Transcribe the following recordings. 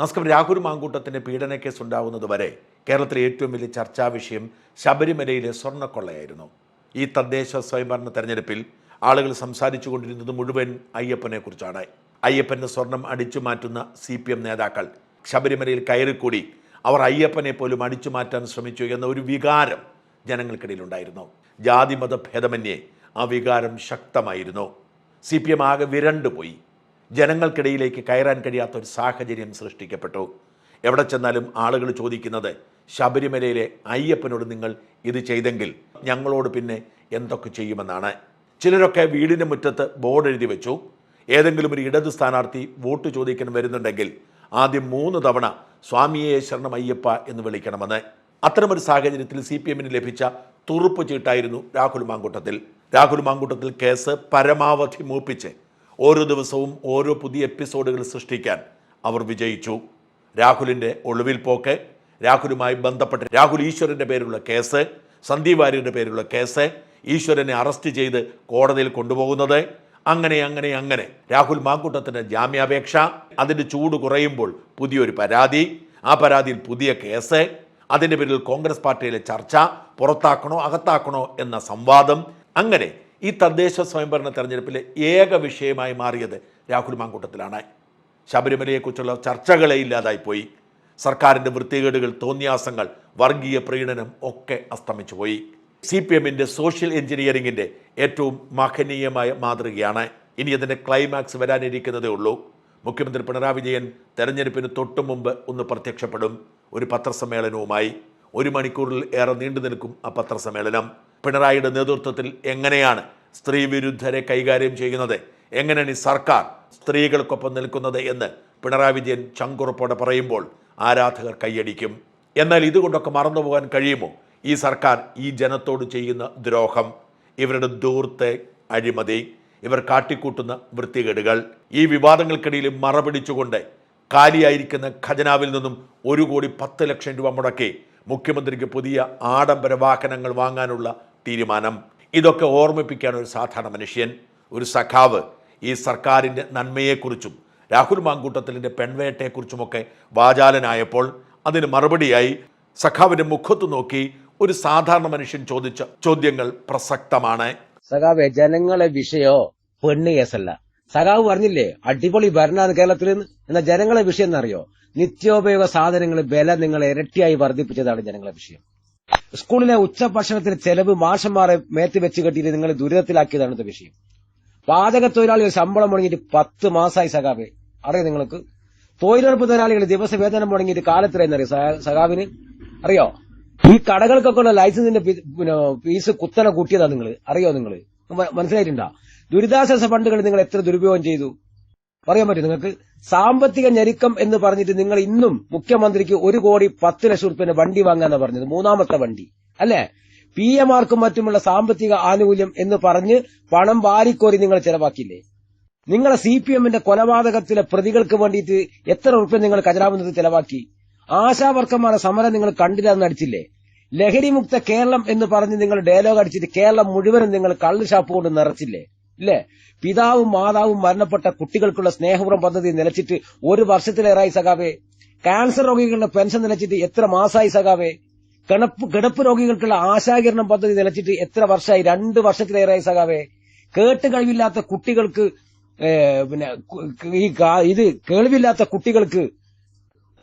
നമസ്കാരം രാഹുൽ മാങ്കൂട്ടത്തിന്റെ പീഡന കേസ് ഉണ്ടാകുന്നത് വരെ കേരളത്തിലെ ഏറ്റവും വലിയ ചർച്ചാ വിഷയം ശബരിമലയിലെ സ്വർണക്കൊള്ളയായിരുന്നു. ഈ തദ്ദേശ സ്വയംഭരണ തെരഞ്ഞെടുപ്പിൽ ആളുകൾ സംസാരിച്ചു കൊണ്ടിരുന്നത് മുഴുവൻ അയ്യപ്പനെ കുറിച്ചാണ്. അയ്യപ്പന്റെ സ്വർണം അടിച്ചു മാറ്റുന്ന സി പി എം നേതാക്കൾ ശബരിമലയിൽ കയറിക്കൂടി അവർ അയ്യപ്പനെ പോലും അടിച്ചു മാറ്റാൻ ശ്രമിച്ചു എന്ന ഒരു വികാരം ജനങ്ങൾക്കിടയിലുണ്ടായിരുന്നു. ജാതിമത ഭേദമന്യേ ആ വികാരം ശക്തമായിരുന്നു. സി പി എം ആകെ വിരണ്ടുപോയി. ജനങ്ങൾക്കിടയിലേക്ക് കയറാൻ കഴിയാത്ത ഒരു സാഹചര്യം സൃഷ്ടിക്കപ്പെട്ടു. എവിടെ ചെന്നാലും ആളുകൾ ചോദിക്കുന്നത് ശബരിമലയിലെ അയ്യപ്പനോട് നിങ്ങൾ ഇത് ചെയ്തെങ്കിൽ ഞങ്ങളോട് പിന്നെ എന്തൊക്കെ ചെയ്യുമെന്നാണ്. ചിലരൊക്കെ വീടിന്റെ മുറ്റത്ത് ബോർഡ് എഴുതി വെച്ചു. ഏതെങ്കിലും ഒരു ഇടത് സ്ഥാനാർത്ഥി വോട്ട് ചോദിക്കാൻ വരുന്നുണ്ടെങ്കിൽ ആദ്യം മൂന്ന് തവണ സ്വാമിയെ ശരണം അയ്യപ്പ എന്ന് വിളിക്കണമെന്ന്. അത്തരമൊരു സാഹചര്യത്തിൽ സി പി എമ്മിന് ലഭിച്ച തുറുപ്പ് ചീട്ടായിരുന്നു രാഹുൽ മാങ്കൂട്ടത്തിൽ. രാഹുൽ മാങ്കൂട്ടത്തിൽ കേസ് പരമാവധി മൂപ്പിച്ച് ഓരോ ദിവസവും ഓരോ പുതിയ എപ്പിസോഡുകൾ സൃഷ്ടിക്കാൻ അവർ വിജയിച്ചു. രാഹുലിന്റെ ഒളിവിൽ പോക്ക് രാഹുലുമായി ബന്ധപ്പെട്ട് രാഹുൽ ഈശ്വരന്റെ പേരിലുള്ള കേസ് സന്ദീപ് വാര്യരുടെ പേരിലുള്ള കേസ് ഈശ്വരനെ അറസ്റ്റ് ചെയ്ത് കോടതിയിൽ കൊണ്ടുപോകുന്നത്. അങ്ങനെ അങ്ങനെ അങ്ങനെ. രാഹുൽ മാങ്കൂട്ടത്തിന്റെ ജാമ്യാപേക്ഷ. അതിന്റെ ചൂട് കുറയുമ്പോൾ പുതിയൊരു പരാതി. ആ പരാതിയിൽ പുതിയ കേസ്. അതിന്റെ പേരിൽ കോൺഗ്രസ് പാർട്ടിയിലെ ചർച്ച. പുറത്താക്കണോ അകത്താക്കണോ എന്ന സംവാദം. അങ്ങനെ ഈ തദ്ദേശ സ്വയംഭരണ തെരഞ്ഞെടുപ്പിലെ ഏക വിഷയമായി മാറിയത് രാഹുൽ മാങ്കൂട്ടത്തിലാണ്. ശബരിമലയെക്കുറിച്ചുള്ള ചർച്ചകളെ ഇല്ലാതായിപ്പോയി. സർക്കാരിന്റെ വൃത്തികേടുകൾ തോന്നിയാസങ്ങൾ വർഗീയ പ്രീണനം ഒക്കെ അസ്തമിച്ചു പോയി സി പി എമ്മിന്റെ സോഷ്യൽ എഞ്ചിനീയറിംഗിന്റെ ഏറ്റവും മഹനീയമായ മാതൃകയാണ്. ഇനി അതിന്റെ ക്ലൈമാക്സ് വരാനിരിക്കുന്നതേ ഉള്ളൂ. മുഖ്യമന്ത്രി പിണറായി വിജയൻ തെരഞ്ഞെടുപ്പിന് തൊട്ടു മുമ്പ് ഒന്ന് പ്രത്യക്ഷപ്പെടും. ഒരു പത്രസമ്മേളനവുമായി ഒരു മണിക്കൂറിൽ ഏറെ നീണ്ടു നിൽക്കും ആ പത്രസമ്മേളനം. പിണറായിയുടെ നേതൃത്വത്തിൽ എങ്ങനെയാണ് സ്ത്രീ വിരുദ്ധരെ കൈകാര്യം ചെയ്യുന്നത്? എങ്ങനെയാണ് ഈ സർക്കാർ സ്ത്രീകൾക്കൊപ്പം നിൽക്കുന്നത് എന്ന് പിണറായി വിജയൻ ചങ്കുറപ്പോടെ പറയുമ്പോൾ ആരാധകർ കൈയടിക്കും. എന്നാൽ ഇതുകൊണ്ടൊക്കെ മറന്നുപോകാൻ കഴിയുമോ? ഈ സർക്കാർ ഈ ജനത്തോട് ചെയ്യുന്ന ദ്രോഹം. ഇവരുടെ ദൂർത്തെ അഴിമതി. ഇവർ കാട്ടിക്കൂട്ടുന്ന വൃത്തികേടുകൾ. ഈ വിവാദങ്ങൾക്കിടയിൽ മറപിടിച്ചുകൊണ്ട് കാലിയായിരിക്കുന്ന ഖജനാവിൽ നിന്നും ഒരു കോടി പത്ത് ലക്ഷം രൂപ മുടക്കി മുഖ്യമന്ത്രിക്ക് പുതിയ ആഡംബര വാഹനങ്ങൾ വാങ്ങാനുള്ള തീരുമാനം. ഇതൊക്കെ ഓർമ്മിപ്പിക്കാൻ ഒരു സാധാരണ മനുഷ്യൻ ഒരു സഖാവ് ഈ സർക്കാരിന്റെ നന്മയെക്കുറിച്ചും രാഹുൽ മാങ്കൂട്ടത്തിലിന്റെ പെൺവേട്ടയെക്കുറിച്ചുമൊക്കെ വാചാലനായപ്പോൾ അതിന് മറുപടിയായി സഖാവിന്റെ മുഖത്ത് നോക്കി ഒരു സാധാരണ മനുഷ്യൻ ചോദിച്ച ചോദ്യങ്ങൾ പ്രസക്തമാണ്. സഖാവെ ജനങ്ങളെ വിഷയോ? പെണ്ണ് കേസല്ല സഖാവ് പറഞ്ഞില്ലേ അടിപൊളി ഭരണമാണ് കേരളത്തിൽ എന്നാൽ ജനങ്ങളെ വിഷയം എന്നറിയോ? നിത്യോപയോഗ സാധനങ്ങൾ വില നിങ്ങളെ ഇരട്ടിയായി വർദ്ധിപ്പിച്ചതാണ് ജനങ്ങളെ വിഷയം. സ്കൂളിലെ ഉച്ചഭക്ഷണത്തിന് ചെലവ് മാഷന്മാരെ മേത്ത് വെച്ച് കെട്ടിയിട്ട് നിങ്ങൾ ദുരിതത്തിലാക്കിയതാണ് ഇത് വിഷയം. പാചക തൊഴിലാളികൾ ശമ്പളം മുടങ്ങിയിട്ട് പത്ത് മാസമായി സഖാവെ. അറിയോ നിങ്ങൾക്ക്? തൊഴിലുറപ്പ് തൊഴിലാളികൾ ദിവസ വേതനം മുടങ്ങിയിട്ട് കാലത്തിലായിരുന്നറിയോ സഖാവിന്? അറിയോ? ഈ കടകൾക്കൊക്കെ ഉള്ള ലൈസൻസിന്റെ ഫീസ് കുത്തനെ കൂട്ടിയതാ നിങ്ങൾ അറിയോ നിങ്ങൾ മനസ്സിലായിട്ടുണ്ടാ? ദുരിതാശ്വാസ ഫണ്ടുകൾ നിങ്ങൾ എത്ര ദുരുപയോഗം ചെയ്തു? പറയാൻ പറ്റും. നിങ്ങൾക്ക് സാമ്പത്തിക ഞെരുക്കം എന്ന് പറഞ്ഞിട്ട് നിങ്ങൾ ഇന്നും മുഖ്യമന്ത്രിക്ക് ഒരു കോടി പത്ത് ലക്ഷം റുപ്യന്റെ വണ്ടി വാങ്ങാന്നാ പറഞ്ഞത്. മൂന്നാമത്തെ വണ്ടി. അല്ലേ? പി എമാർക്കും മറ്റുമുള്ള സാമ്പത്തിക ആനുകൂല്യം എന്ന് പറഞ്ഞ് പണം വാരിക്കോരി നിങ്ങൾ ചെലവാക്കില്ലേ നിങ്ങളെ സി പി എമ്മിന്റെ കൊലപാതകത്തിലെ പ്രതികൾക്ക് വേണ്ടിയിട്ട് എത്ര റുപ്യ നിങ്ങൾ ഖജനാവുന്നത് ചെലവാക്കി? ആശാവർക്കന്മാരെ സമരം നിങ്ങൾ കണ്ടില്ല എന്ന് അടിച്ചില്ലേ ലഹരിമുക്ത കേരളം എന്ന് പറഞ്ഞ് നിങ്ങൾ ഡയലോഗ് അടിച്ചിട്ട് കേരളം മുഴുവനും നിങ്ങൾ കള്ള് ഷാപ്പ് കൊണ്ട് നിറച്ചില്ലേ? ഇല്ലേ പിതാവും മാതാവും മരണപ്പെട്ട കുട്ടികൾക്കുള്ള സ്നേഹപുറം പദ്ധതി നിലച്ചിട്ട് ഒരു വർഷത്തിലേറായി സഖാവേ. ക്യാൻസർ രോഗികളുടെ പെൻഷൻ നിലച്ചിട്ട് എത്ര മാസമായി സഖാവേ? കിടപ്പ് കിടപ്പ് രോഗികൾക്കുള്ള ആശാകിരണം പദ്ധതി നിലച്ചിട്ട് എത്ര വർഷമായി രണ്ട് വർഷത്തിലേറായി സഖാവേ. കേട്ട് കഴിവില്ലാത്ത കുട്ടികൾക്ക് പിന്നെ ഈ ഇത് കേൾവില്ലാത്ത കുട്ടികൾക്ക്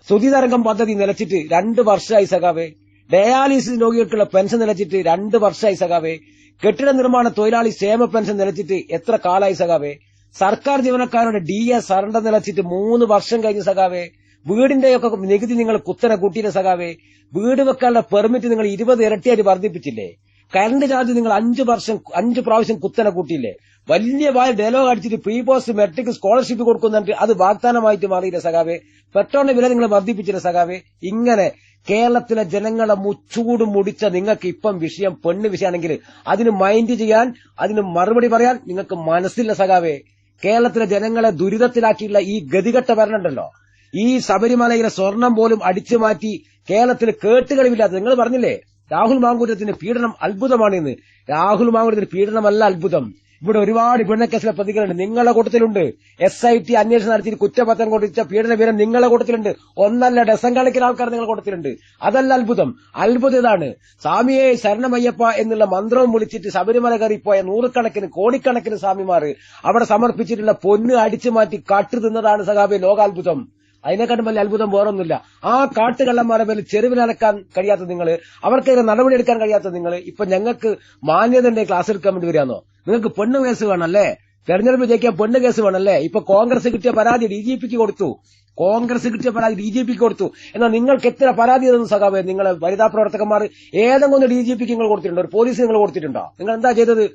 ശ്രുതിതരംഗം പദ്ധതി നിലച്ചിട്ട് രണ്ട് വർഷമായി സഖാവേ. ഡയാലിസിസ് രോഗികൾക്കുള്ള പെൻഷൻ നിലച്ചിട്ട് രണ്ട് വർഷമായി സഖാവേ. കെട്ടിട നിർമ്മാണ തൊഴിലാളി ക്ഷേമ പെൻഷൻ നിലച്ചിട്ട് എത്ര കാലായി സഖാവേ. സർക്കാർ ജീവനക്കാരുടെ ഡി എസ് സറണ്ടർ നിലച്ചിട്ട് മൂന്ന് വർഷം കഴിഞ്ഞ് സഖാവേ. വീടിന്റെയൊക്കെ നികുതി നിങ്ങൾ കുത്തനെ കൂട്ടിയില്ല സഖാവേ. വീട് വെക്കാനുള്ള പെർമിറ്റ് നിങ്ങൾ ഇരുപത് ഇരട്ടിയായിട്ട് വർദ്ധിപ്പിച്ചില്ലേ. കറണ്ട് ചാർജ് നിങ്ങൾ അഞ്ചു വർഷം അഞ്ചു പ്രാവശ്യം കുത്തനെ കൂട്ടിയില്ലേ. വലിയ വായ ഡയലോഗ് അടിച്ചിട്ട് പ്രീ പോസ്റ്റ് മെട്രിക് സ്കോളർഷിപ്പ് കൊടുക്കുന്നുണ്ട്. അത് വാഗ്ദാനമായിട്ട് മാറിയില്ല സഖാവേ. പെട്രോളിന്റെ വില നിങ്ങൾ വർദ്ധിപ്പിച്ചില്ല സഖാവേ. ഇങ്ങനെ കേരളത്തിലെ ജനങ്ങളെ മുച്ചൂട് മുടിച്ച നിങ്ങൾക്ക് ഇപ്പം വിഷയം പെണ്ണ് വിഷയമാണെങ്കിൽ അതിന് മൈൻഡ് ചെയ്യാൻ അതിന് മറുപടി പറയാൻ നിങ്ങൾക്ക് മനസ്സില്ല സഖാവേ. കേരളത്തിലെ ജനങ്ങളെ ദുരിതത്തിലാക്കിയുള്ള ഈ ഗതികെട്ട ഭരണമുണ്ടല്ലോ ഈ ശബരിമലയിലെ സ്വർണം പോലും അടിച്ചു മാറ്റി കേരളത്തിൽ കേട്ടുകളിവില്ലാത്ത നിങ്ങൾ പറഞ്ഞില്ലേ? രാഹുൽ മാങ്കൂട്ടത്തിന്റെ പീഡനം അത്ഭുതമാണ് ഇന്ന് രാഹുൽ മാങ്കൂട്ടത്തിന്റെ പീഡനമല്ല അത്ഭുതം. ഇവിടെ ഒരുപാട് പീഡനക്കേസിലെ പ്രതികളുണ്ട്. നിങ്ങളുടെ കൂട്ടത്തിലുണ്ട്. എസ് ഐ ടി അന്വേഷണം നടത്തി കുറ്റപത്രം കൊടുത്ത പീഡന വിവരം നിങ്ങളുടെ കൂട്ടത്തിലുണ്ട്. ഒന്നല്ല ഡസൻ കണക്കിന് ആൾക്കാർ നിങ്ങളുടെ കൂട്ടത്തിലുണ്ട്. അതല്ല അത്ഭുതം. അത്ഭുതം ഇതാണ്. സ്വാമിയെ ശരണമയ്യപ്പ എന്നുള്ള മന്ത്രവും വിളിച്ചിട്ട് ശബരിമല കയറിപ്പോയ നൂറുകണക്കിന് കോടിക്കണക്കിന് സ്വാമിമാർ അവിടെ സമർപ്പിച്ചിട്ടുള്ള പൊന്ന് അടിച്ചു മാറ്റി കാട്ടു തിന്നതാണ് സഖാബെ ലോകാത്ഭുതം. അതിനെക്കാട്ടും വലിയ അത്ഭുതം വേറൊന്നുമില്ല. ആ കാട്ടുകള്ളന്മാരെ മേൽ ചെരുവിനടക്കാൻ കഴിയാത്ത നിങ്ങൾ അവർക്കെതിരെ നടപടി എടുക്കാൻ കഴിയാത്ത നിങ്ങൾ ഇപ്പൊ ഞങ്ങൾക്ക് മാന്യതന്റെ ക്ലാസ് എടുക്കാൻ വേണ്ടി വരികയാണോ നിങ്ങൾക്ക് പെണ്ണ് കേസ് വേണമല്ലേ? തെരഞ്ഞെടുപ്പ് ജയിക്കാൻ പെണ്ണ് കേസ് വേണമല്ലേ? ഇപ്പൊ കോൺഗ്രസ് കിട്ടിയ പരാതി ഡി ജി പിക്ക് കൊടുത്തു. കോൺഗ്രസ് കിട്ടിയ പരാതി ഡി ജി പിക്ക് കൊടുത്തു. എന്നാൽ നിങ്ങൾക്ക് എത്ര പരാതി തന്നു സഖാവേ? നിങ്ങളെ വനിതാ പ്രവർത്തകന്മാർ ഏതെങ്കിലും ഡി ജി പിക്ക് നിങ്ങൾ കൊടുത്തിട്ടുണ്ടോ? ഒരു പോലീസ് നിങ്ങൾ കൊടുത്തിട്ടുണ്ടോ? നിങ്ങൾ എന്താ ചെയ്തത്?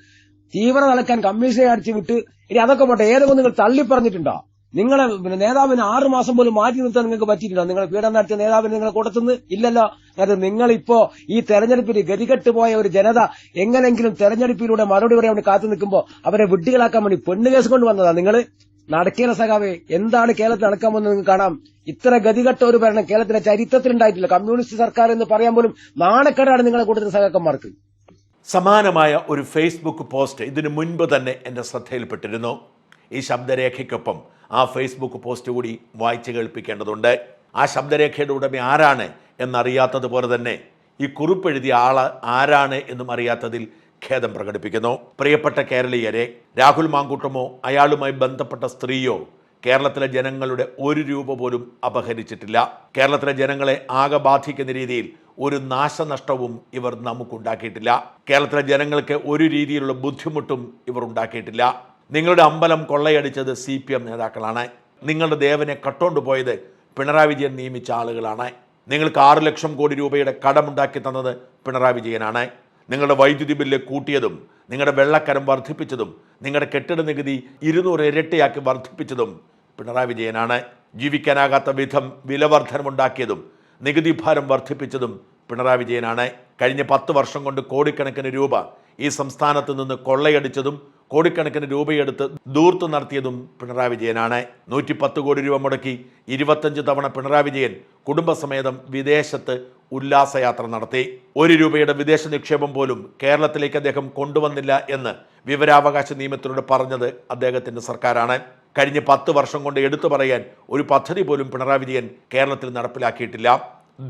തീവ്ര നടക്കാൻ കമ്മീഷനെ അടിച്ചു വിട്ട് ഇനി അതൊക്കെ പോട്ടെ. ഏതെങ്കിലും നിങ്ങൾ തള്ളി പറഞ്ഞിട്ടുണ്ടോ നിങ്ങളെ പിന്നെ നേതാവിന് ആറു മാസം പോലും മാറ്റി നിർത്താൻ നിങ്ങൾക്ക് പറ്റിയിട്ടില്ല. നിങ്ങൾ പീഡനം നടത്തിയ നേതാവിന് നിങ്ങളെ കൊടുത്തുനിന്ന് ഇല്ലല്ലോ. അത് നിങ്ങളിപ്പോ ഈ തെരഞ്ഞെടുപ്പിൽ ഗതികെട്ട് പോയ ഒരു ജനത എങ്ങനെങ്കിലും തെരഞ്ഞെടുപ്പിലൂടെ മറുപടി പറയാൻ വേണ്ടി കാത്തു നിൽക്കുമ്പോൾ അവരെ വിഡ്ഢികളാക്കാൻ വേണ്ടി പെണ്ണ് കേസ് കൊണ്ട് വന്നതാ നിങ്ങൾ നടക്കേണ്ട സഖാവേ എന്താണ് കേരളത്തിൽ നടക്കാൻ പോകുന്നത് നിങ്ങൾക്ക് കാണാം. ഇത്ര ഗതികെട്ട ഒരു ഭരണം കേരളത്തിലെ ചരിത്രത്തിൽ ഉണ്ടായിട്ടില്ല. കമ്മ്യൂണിസ്റ്റ് സർക്കാർ എന്ന് പറയാൻ പോലും നാണക്കേടാണ് നിങ്ങളെ കൂട്ടത്തിൽ സഖാക്കന്മാർക്ക്. സമാനമായ ഒരു ഫേസ്ബുക്ക് പോസ്റ്റ് ഇതിനു മുൻപ് തന്നെ എന്റെ ശ്രദ്ധയിൽപ്പെട്ടിരുന്നു. ഈ ശബ്ദരേഖയ്ക്കൊപ്പം ആ ഫേസ്ബുക്ക് പോസ്റ്റ് കൂടി വായിച്ചു കേൾപ്പിക്കേണ്ടതുണ്ട്. ആ ശബ്ദരേഖയുടെ ഉടമ ആരാണ് എന്നറിയാത്തതുപോലെ തന്നെ ഈ കുറിപ്പെഴുതിയ ആൾ ആരാണ് എന്നും അറിയാത്തതിൽ ഖേദം പ്രകടിപ്പിക്കുന്നു. പ്രിയപ്പെട്ട കേരളീയരെ രാഹുൽ മാങ്കൂട്ടമോ അയാളുമായി ബന്ധപ്പെട്ട സ്ത്രീയോ കേരളത്തിലെ ജനങ്ങളുടെ ഒരു രൂപ പോലും അപഹരിച്ചിട്ടില്ല. കേരളത്തിലെ ജനങ്ങളെ ആകെ ബാധിക്കുന്ന രീതിയിൽ ഒരു നാശനഷ്ടവും ഇവർ നമുക്കുണ്ടാക്കിയിട്ടില്ല. കേരളത്തിലെ ജനങ്ങൾക്ക് ഒരു രീതിയിലുള്ള ബുദ്ധിമുട്ടും ഇവർ ഉണ്ടാക്കിയിട്ടില്ല. നിങ്ങളുടെ അമ്പലം കൊള്ളയടിച്ചത് സി പി എം നേതാക്കളാണ്. നിങ്ങളുടെ ദേവനെ കട്ടോണ്ട് പോയത് പിണറായി വിജയൻ നിയമിച്ച ആളുകളാണ്. നിങ്ങൾക്ക് ആറ് ലക്ഷം കോടി രൂപയുടെ കടമുണ്ടാക്കി തന്നത് പിണറായി വിജയനാണ്. നിങ്ങളുടെ വൈദ്യുതി ബില്ല് കൂട്ടിയതും നിങ്ങളുടെ വെള്ളക്കരം വർദ്ധിപ്പിച്ചതും നിങ്ങളുടെ കെട്ടിട നികുതി ഇരുന്നൂറ് ഇരട്ടിയാക്കി വർദ്ധിപ്പിച്ചതും പിണറായി വിജയനാണ്. ജീവിക്കാനാകാത്ത വിധം വിലവർദ്ധനമുണ്ടാക്കിയതും നികുതി ഭാരം വർദ്ധിപ്പിച്ചതും പിണറായി വിജയനാണ്. കഴിഞ്ഞ പത്ത് വർഷം കൊണ്ട് കോടിക്കണക്കിന് രൂപ ഈ സംസ്ഥാനത്ത് നിന്ന് കൊള്ളയടിച്ചതും കോടിക്കണക്കിന് രൂപയെടുത്ത് ദൂർത്ത് നടത്തിയതും പിണറായി വിജയനാണ്. നൂറ്റി പത്ത് കോടി രൂപ മുടക്കി ഇരുപത്തഞ്ച് തവണ പിണറായി വിജയൻ കുടുംബസമേതം വിദേശത്ത് ഉല്ലാസയാത്ര നടത്തി. ഒരു രൂപയുടെ വിദേശ നിക്ഷേപം പോലും കേരളത്തിലേക്ക് അദ്ദേഹം കൊണ്ടുവന്നില്ല എന്ന് വിവരാവകാശ നിയമത്തിലൂടെ പറഞ്ഞത് അദ്ദേഹത്തിന്റെ സർക്കാരാണ്. കഴിഞ്ഞ പത്ത് വർഷം കൊണ്ട് എടുത്തു പറയാൻ ഒരു പദ്ധതി പോലും പിണറായി വിജയൻ കേരളത്തിൽ നടപ്പിലാക്കിയിട്ടില്ല.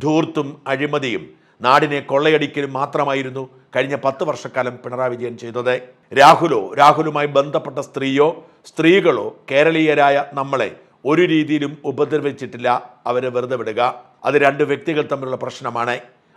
ധൂർത്തും അഴിമതിയും നാടിനെ കൊള്ളയടിക്കലും മാത്രമായിരുന്നു കഴിഞ്ഞ പത്ത് വർഷക്കാലം പിണറായി വിജയൻ ചെയ്തത്. രാഹുലോ രാഹുലുമായി ബന്ധപ്പെട്ട സ്ത്രീയോ സ്ത്രീകളോ കേരളീയരായ നമ്മളെ ഒരു രീതിയിലും ഉപദ്രവിച്ചിട്ടില്ല. അവരെ വെറുതെ വിടുക. അത് രണ്ട് വ്യക്തികൾ തമ്മിലുള്ള പ്രശ്നമാണ്.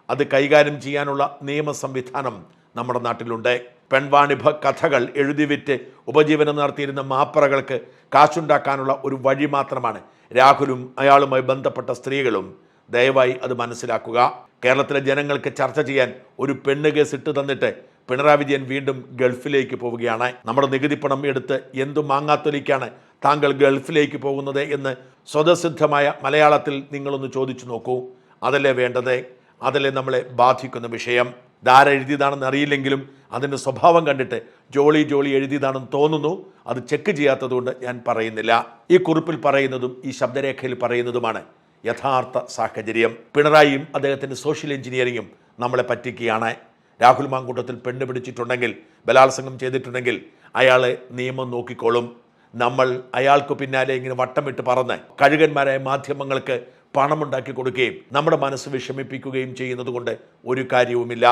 അത് കൈകാര്യം ചെയ്യാനുള്ള നിയമ സംവിധാനം നമ്മുടെ നാട്ടിലുണ്ട്. പെൺവാണിഭ കഥകൾ എഴുതി വിറ്റ് ഉപജീവനം നടത്തിയിരുന്ന മാപ്പറകൾക്ക് കാശുണ്ടാക്കാനുള്ള ഒരു വഴി മാത്രമാണ് രാഹുലും അയാളുമായി ബന്ധപ്പെട്ട സ്ത്രീകളും. ദയവായി അത് മനസ്സിലാക്കുക. കേരളത്തിലെ ജനങ്ങൾക്ക് ചർച്ച ചെയ്യാൻ ഒരു പെണ്ണ് കേസ് ഇട്ട് തന്നിട്ട് പിണറായി വിജയൻ വീണ്ടും ഗൾഫിലേക്ക് പോവുകയാണ്. നമ്മുടെ നികുതി പണം എടുത്ത് എന്തു മാങ്ങാത്തൊലിക്കാണ് താങ്കൾ ഗൾഫിലേക്ക് പോകുന്നത് എന്ന് സ്വതസിദ്ധമായ മലയാളത്തിൽ നിങ്ങളൊന്ന് ചോദിച്ചു നോക്കൂ. അതല്ലേ വേണ്ടത്? അതല്ലേ നമ്മളെ ബാധിക്കുന്ന വിഷയം? ധാര എഴുതിയതാണെന്ന് അറിയില്ലെങ്കിലും അതിന്റെ സ്വഭാവം കണ്ടിട്ട് ജോളി ജോളി എഴുതിയതാണെന്ന് തോന്നുന്നു. അത് ചെക്ക് ചെയ്യാത്തതുകൊണ്ട് ഞാൻ പറയുന്നില്ല. ഈ കുറിപ്പിൽ പറയുന്നതും ഈ ശബ്ദരേഖയിൽ പറയുന്നതുമാണ് യഥാർത്ഥ സാഹചര്യം. പിണറായിയും അദ്ദേഹത്തിന്റെ സോഷ്യൽ എഞ്ചിനീയറിങ്ങും നമ്മളെ പറ്റിക്കുകയാണ്. രാഹുൽ മാങ്കൂട്ടത്തിൽ പെണ്ണ് പിടിച്ചിട്ടുണ്ടെങ്കിൽ ബലാത്സംഗം ചെയ്തിട്ടുണ്ടെങ്കിൽ അയാളെ നിയമം നോക്കിക്കോളും. നമ്മൾ അയാൾക്ക് പിന്നാലെ ഇങ്ങനെ വട്ടമിട്ട് പറന്ന് കഴുകന്മാരായ മാധ്യമങ്ങൾക്ക് പണമുണ്ടാക്കി കൊടുക്കുകയും നമ്മുടെ മനസ്സ് വിഷമിപ്പിക്കുകയും ചെയ്യുന്നത് കൊണ്ട് ഒരു കാര്യവുമില്ല.